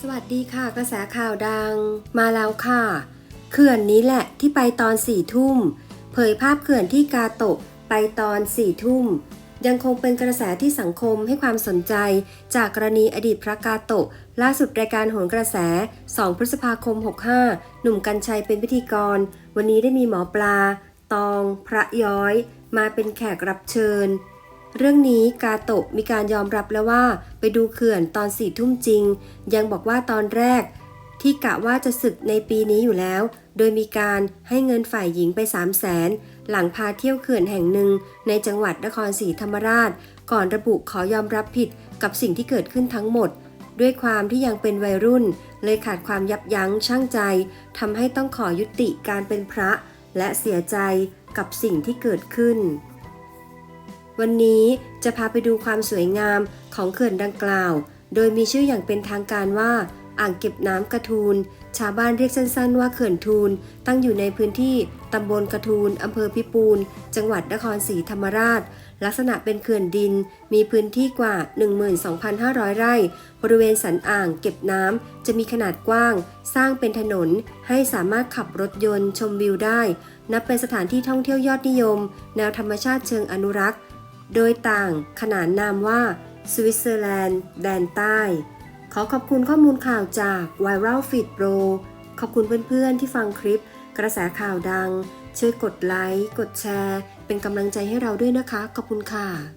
สวัสดีค่ะ กระแสข่าวดัง มาแล้วค่ะ เขื่อนนี้แหละที่ไปตอนสี่ทุ่ม เผยภาพเขื่อนที่กาโตะไปตอนสี่ทุ่ม ยังคงเป็นกระแสที่สังคมให้ความสนใจ จากกรณีอดีตพระกาโตะ ล่าสุดรายการโหนกระแส 2 พฤษภาคม 65 หนุ่มกัญชัยเป็นพิธีกร วันนี้ได้มีหมอปลา ตอง พระย้อย มาเป็นแขกรับเชิญ เรื่องนี้กาโตะมีการยอมรับแล้วว่า ไปดูเขื่อนตอนสี่ทุ่มจริง ยังบอกว่าตอนแรก ที่กะว่าจะศึกในปีนี้อยู่แล้ว โดยมีการให้เงินฝ่ายหญิงไป 3 0 0แสนหลังพาเที่ยวเขื่อนแห่งหนึ่ง ในจังหวัดนครศรีธรรมราช ก่อนระบุขอยอมรับผิดกับสิ่งที่เกิดขึ้นทั้งหมด ด้วยความที่ยังเป็นวัยรุ่น เลยขาดความยับยั้งชั่งใจทำให้ต้องขอยุติการเป็นพระ และเสียใจกับสิ่งที่เกิดขึ้น วันนี้จะพาไปดูความสวยงามของเขื่อนดังกล่าว โดยมีชื่ออย่างเป็นทางการว่า อ่างเก็บน้ำกระทูล ชาวบ้านเรียกสั้นๆว่าเขื่อนทูล ตั้งอยู่ในพื้นที่ตำบลกระทูลอำเภอพิปูน จังหวัดนครศรีธรรมราช ลักษณะเป็นเขื่อนดิน มีพื้นที่กว่า 12,500 ไร่ บริเวณสันอ่างเก็บน้ำจะมีขนาดกว้าง สร้างเป็นถนนให้สามารถขับรถยนต์ชมวิวได้ นับเป็นสถานที่ท่องเที่ยวยอดนิยม แนวธรรมชาติเชิงอนุรักษ์ โดยต่างขนานนามว่าสวิตเซอร์แลนด์แดนใต้ ขอขอบคุณข้อมูลข่าวจาก Viral Feed Pro ขอบคุณเพื่อนๆที่ฟังคลิป กระแสข่าวดัง ช่วยกดไลค์ กดแชร์ เป็นกำลังใจให้เราด้วยนะคะ ขอบคุณค่ะ